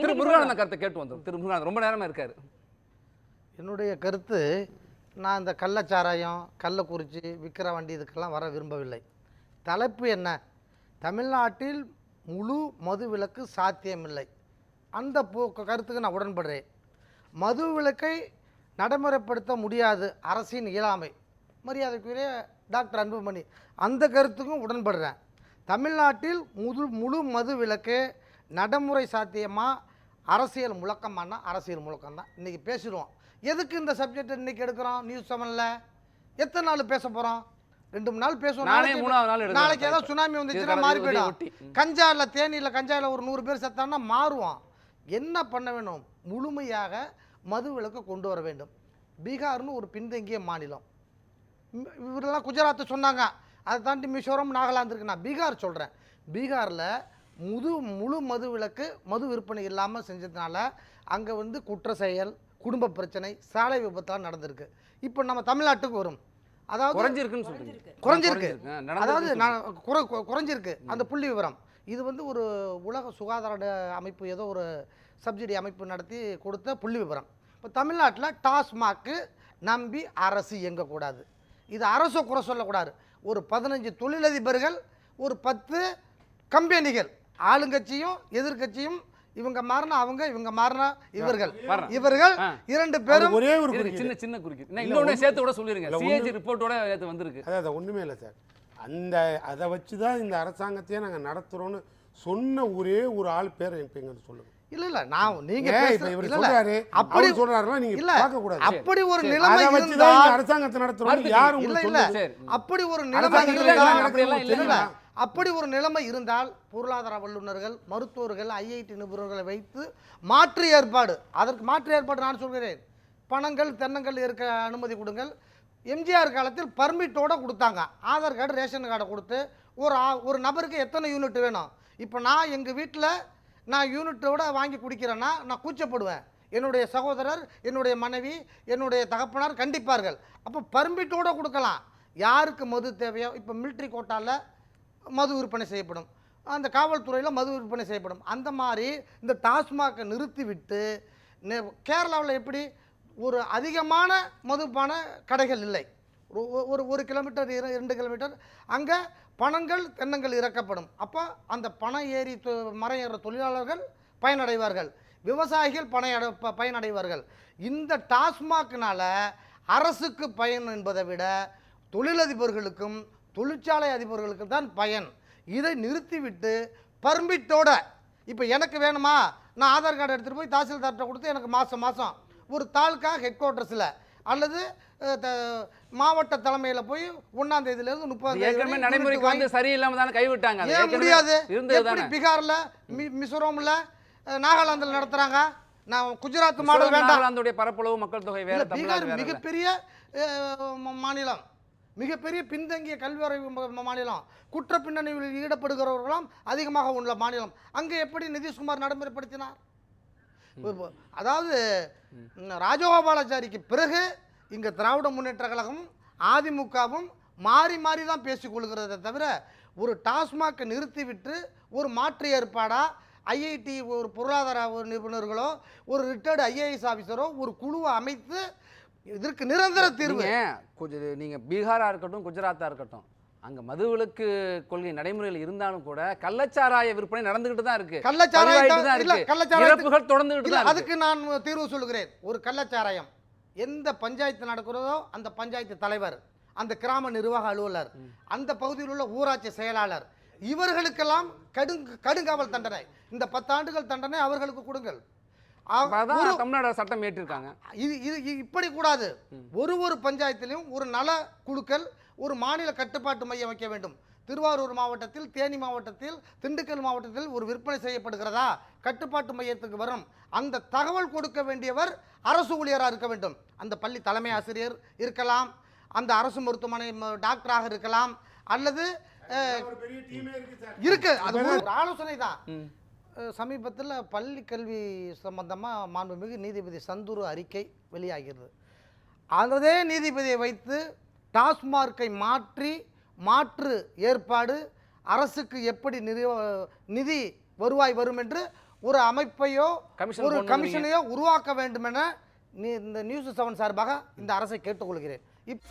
திரு முருகானந்த கருத்தை கேட்டு வந்தோம். திரு முருகானந்தம் ரொம்ப நேரமா இருக்காரு. என்னுடைய கருத்து நான் இந்த கள்ளச்சாராயம் கள்ளக்குறிச்சி விற்கிற வண்டி இதுக்கெல்லாம் வர விரும்பவில்லை. தலைப்பு என்ன? தமிழ்நாட்டில் முழு மது விலக்கு சாத்தியமில்லை. அந்த போ கருத்துக்கு நான் உடன்படுறேன். மது விலக்கை நடைமுறைப்படுத்த முடியாது அரசின் இயலாமை. மரியாதைக்குரிய டாக்டர் அன்புமணி அந்த கருத்துக்கும் உடன்படுறேன். தமிழ்நாட்டில் முழு முழு மது விலக்கு நடைமுறை சாத்தியமா அரசியல் முழக்கமானா அரசியல் முழக்கம் தான் இன்றைக்கி பேசிடுவோம். எதுக்கு இந்த சப்ஜெக்ட் இன்னைக்கு எடுக்கிறோம்? நியூஸ் செவனில் எத்தனை நாள் பேச போகிறோம் ரெண்டு மூணு நாள் பேசுவோம். நாளைக்கு- மூணாவது நாள் எடுக்கிறேன் நாளைக்கு ஏதாவது. சுனாமி வந்துச்சுன்னா மாறி போயிடும். கஞ்சால தேனியில் கஞ்சாயில் ஒரு நூறு பேர் செத்தான்னா மாறுவான் என்ன பண்ண வேணும்? முழுமையாக மது விலக்கு கொண்டு வர வேண்டும். பீகார்னு ஒரு பின்தங்கிய மாநிலம். இவரெல்லாம் குஜராத்தை சொன்னாங்க. அதை தாண்டி மிசோரம் நாகாலாந்து நான் பீகார் சொல்கிறேன் பீகாரில் முது முழு மது விலக்கு மது விற்பனை இல்லாமல் செஞ்சதுனால அங்கே வந்து குற்ற செயல் குடும்ப பிரச்சனை சாலை விபத்தெல்லாம் நடந்திருக்கு. இப்போ நம்ம தமிழ்நாட்டுக்கு வரும். அதாவது குறைஞ்சிருக்குன்னு சொல்றீங்க. குறைஞ்சிருக்கு. அதாவது. நான் குறை கு- குறைஞ்சிருக்கு. அந்த புள்ளி விவரம். இது வந்து ஒரு உலக சுகாதார அமைப்பு ஏதோ ஒரு சப்சிடி அமைப்பு நடத்தி கொடுத்த புள்ளி விவரம். இப்போ தமிழ்நாட்டில் டாஸ்மாக்கு நம்பி அரசு இயங்கக்கூடாது. இது அரசை குறை சொல்லக்கூடாது. ஒரு பதினஞ்சு தொழிலதிபர்கள் ஒரு பத்து கம்பெனிகள் ஆளுங்கட்சியும் எதிர்க்கட்சியும் இவங்க மாறினா அவங்க இவங்க மாறினா இவர்கள். இவர்கள். இரண்டு பேரும் ஒரே ஒரு சின்ன சின்ன இல்ல, இன்னொன்னு சேர்த்து கூட சொல்லிருங்க. சிஏஜி ரிப்போர்ட்டோட நேத்து வந்திருக்கு. அதான் அதான் ஒன்றுமே இல்லை சார். அந்த அதை வச்சு தான் இந்த அரசாங்கத்தையே நாங்கள் நடத்துகிறோன்னு சொன்ன ஒரே ஒரு ஆள் பேர் இப்போ எங்களுக்கு சொல்லுங்க. இல்ல இல்ல நான் நீங்க அப்படி சொல்றாருன்னா நீங்க இல்ல பார்க்க கூடாது அப்படி ஒரு. நிலைமை அதை இந்த அரசாங்கத்தை நடத்துறோம் அடுத்து யார் இல்ல உங்களுக்கு இல்ல. அப்படி ஒரு நிலைமை அரசாங்கத்துல அப்படி ஒரு நிலைமை இருந்தால் பொருளாதார வல்லுநர்கள் மருத்துவர்கள் ஐஐடி நிபுணர்களை வைத்து மாற்று ஏற்பாடு. அதற்கு மாற்று ஏற்பாடு நான் சொல்கிறேன். பணங்கள் தென்னங்கள் இருக்க அனுமதி கொடுங்கள். எம்ஜிஆர் காலத்தில் பர்மிட்டோடு கொடுத்தாங்க. ஆதார் கார்டு ரேஷன் கார்டை கொடுத்து ஒரு ஒரு நபருக்கு எத்தனை யூனிட் வேணும்? இப்போ நான் எங்கள் வீட்டில் நான் யூனிட்டோட வாங்கி குடிக்கிறேன்னா நான் கூச்சப்படுவேன். என்னுடைய சகோதரர் என்னுடைய மனைவி என்னுடைய தகப்பனார் கண்டிப்பார்கள். அப்போ பர்மிட்டோட கொடுக்கலாம். யாருக்கு மது தேவையோ இப்போ மிலிட்ரி கோட்டாவில் மது விற்பனை செய்யப்படும். அந்த காவல்துறையில் மது விற்பனை செய்யப்படும். அந்த மாதிரி இந்த டாஸ்மாகை நிறுத்திவிட்டு கேரளாவில் எப்படி ஒரு அதிகமான மதுபான கடைகள் இல்லை. ஒரு- ஒரு- ஒரு கிலோமீட்டர் இர- ரெண்டு கிலோமீட்டர். அங்கே பணங்கள் தென்னங்கள் இறக்கப்படும். அப்போ அந்த பணம் ஏறி தொ- மரம் ஏற தொழிலாளர்கள் பயனடைவார்கள். விவசாயிகள் பயனடை ப- பயனடைவார்கள். இந்த டாஸ்மாக்னால் அரசுக்கு பயன் என்பதை விட தொழிலதிபர்களுக்கும் தொழிற்சாலை அதிபர்களுக்கும் தான் பயன். இதை நிறுத்திவிட்டு பர்மிட்டோட இப்போ எனக்கு வேணுமா? நான் ஆதார் கார்டு எடுத்துகிட்டு போய் தாசில்தார்கிட்ட கொடுத்து எனக்கு மாதம் மாதம் ஒரு தாலுக்கா ஹெட் குவார்ட்டர்ஸில் அல்லது மாவட்ட தலைமையில் போய் ஒன்றாம் தேதியிலேருந்து முப்பதாம் தேதி நடைமுறைக்கு வந்து சரியில்லாம தானே கைவிட்டாங்க ஏன் முடியாது? எப்படி பீகார்ல மிசோரம்ல நாகாலாந்துல நடத்துறாங்க? நான் குஜராத் மாடல் வேண்டாம். நாகாலாந்துடைய பரப்பளவு மக்கள் தொகை வேற பீகார். மிகப்பெரிய மாநிலம். மிகப்பெரிய பின்தங்கிய கல்வி அறிவு மாநிலம். குற்ற பின்னணியில் ஈடுபடுகிறவர்களும் அதிகமாக உள்ள மாநிலம். அங்கே எப்படி நிதிஷ்குமார் நடைமுறைப்படுத்தினார்? அதாவது ராஜகோபாலாச்சாரிக்கு பிறகு இங்கே திராவிட முன்னேற்ற கழகம் அதிமுகவும் மாறி மாறி தான் பேசிக்கொள்கிறதை தவிர ஒரு டாஸ்மாகை நிறுத்திவிட்டு ஒரு மாற்று ஏற்பாடா ஐஐடி ஒரு பொருளாதார ஒரு நிபுணர்களோ ஒரு ரிட்டையர்டு ஐஏஎஸ் ஆஃபீஸரோ ஒரு குழுவை அமைத்து இதற்கு நிரந்தர தீர்வு. நீங்க கொஞ்சம் நீங்க பீகாரா இருக்கட்டும் குஜராத்தா இருக்கட்டும் அங்க மதுவிலக்கு கொள்கை நடைமுறையில் இருந்தாலும் கூட கள்ளச்சாராய விற்பனை நடந்துகிட்டு தான் இருக்கு. கள்ளச்சாராயம் தொடர்ந்துகிட்டு அதுக்கு நான் தீர்வு சொல்லுகிறேன். ஒரு கள்ளச்சாராயம் எந்த பஞ்சாயத்து நடக்கிறதோ அந்த பஞ்சாயத்து தலைவர் அந்த கிராம நிர்வாக அலுவலர் அந்த பகுதியில் உள்ள ஊராட்சி செயலாளர் இவர்களுக்கெல்லாம் கடுங் கடுங்காவல் தண்டனை. இந்த பத்தாண்டுகள் தண்டனை அவர்களுக்கு கொடுங்கள். தமிழ்நாடு சட்டம் ஏற்றிருக்காங்க. இது இது இப்படி கூடாது. ஒரு ஒரு பஞ்சாயத்திலையும் ஒரு நல குழுக்கள் ஒரு மாநில கட்டுப்பாட்டு மையம் வைக்க வேண்டும். திருவாரூர் மாவட்டத்தில் தேனி மாவட்டத்தில் திண்டுக்கல் மாவட்டத்தில் ஒரு விற்பனை செய்யப்படுகிறதா? கட்டுப்பாட்டு மையத்துக்கு வரும். அந்த தகவல் கொடுக்க வேண்டியவர் அரசு ஊழியராக இருக்க வேண்டும். அந்த பள்ளி தலைமை ஆசிரியர் இருக்கலாம் அந்த அரசு மருத்துவமனை டாக்டராக இருக்கலாம் அல்லது இருக்கு அது ஒரு ஆலோசனை தான் சமீபத்தில் பள்ளி கல்வி சம்பந்தமாக மாண்புமிகு நீதிபதி சந்தூர் அறிக்கை வெளியாகிறது. அதே நீதிபதியை வைத்து டாஸ்மார்க்கை மாற்றி மாற்று ஏற்பாடு அரசுக்கு எப்படி நிதி நிதி வருவாய் வரும் என்று ஒரு அமைப்பையோ கமிஷன் ஒரு கமிஷனையோ உருவாக்க வேண்டும் என இந்த நியூஸ் செவன் சார்பாக இந்த அரசை கேட்டுக்கொள்கிறேன். இப்